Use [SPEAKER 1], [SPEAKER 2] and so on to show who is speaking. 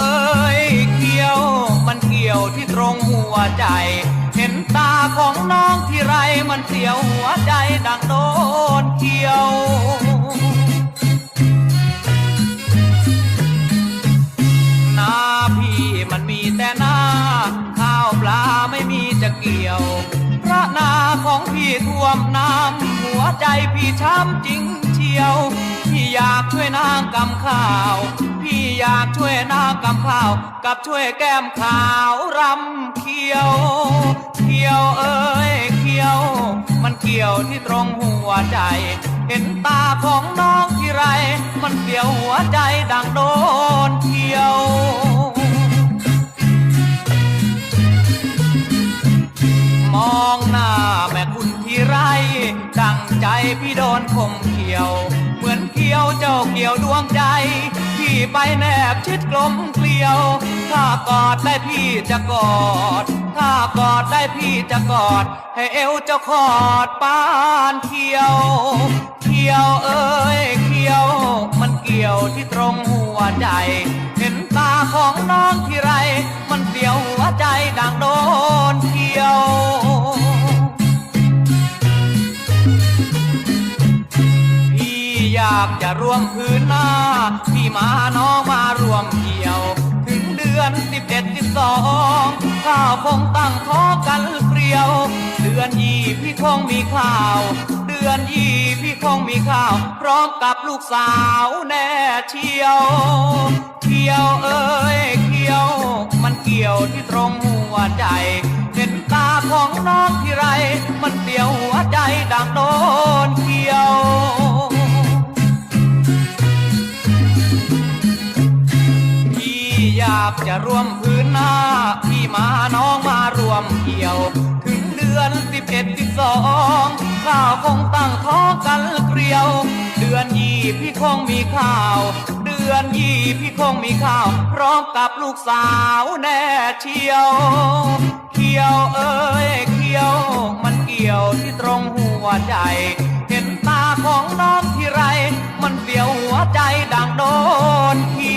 [SPEAKER 1] เอ้ยเกี่ยว มันเกี่ยวที่ตรงหัวใจ เห็นตาของน้องที่ไรมันเสียวหัวใจดังโดนเกี่ยวหน้าพี่มันมีแต่หน้า ข้าวปลาไม่มีจะเกี่ยวพระนาของพี่ท่วมน้ำหัวใจพี่ช้ำจริงเชียว พี่อยากช่วยนางกำข้าว อยากช่วยนากำข้าว กับช่วยแก้มขาวรำเขียว เขียวเอ้ยเขียว มันเกี่ยวที่ตรงหัวใจ เห็นตาของน้องที่ไร มันเสียวหัวใจดังโดนเที่ยวมองหน้าแม่คุณที่ไร ดังใจพี่โดนคมเขียว เหมือนเขียวเจ้าเกี่ยวดวงใจ ไปแนบชิดกลมเกลียว ถ้ากอดได้พี่จะกอด ถ้ากอดได้พี่จะกอด ให้เอวเจ้าขอดปานเขียว เขียวเอ้ยเขียว มันเกี่ยวที่ตรงหัวใจ เห็นตาของน้องที่ไร มันเสียวหัวใจดังโดนเที่ยวพี่อยากจะร่วมพื้นหน้า มาน้องมารวมเกี่ยว ถึงเดือนสิบเอ็ดสิบสองข้าวคงตั้งท้องกันเกลียว เดือนยี่พี่คงมีข้าว เดือนยี่พี่คงมีข้าว พร้อมกับลูกสาวแน่เชียวเขียวเอ้ยเขียว มันเกี่ยวที่ตรงหัวใจ เห็นตาของน้องที่ไร มันเสียวหัวากจะร่วมพื้นหน้าพี่มาน้องมารวมเกี่ยว ถึงเดือนสิบเอ็ดสิบสองข้าคงตั้งท้องกันเกลียว เดือนยี่พี่คงมีข้าว เดือนยี่พี่คงมีข้าวพร้อมกับลูกสาวแน่เชียว เขียวเอ้ยเขียว มันเกี่ยวที่ตรงหัวใจ เห็นตาของน้องที่ไร มันเสียวหัวใจดังโดนขี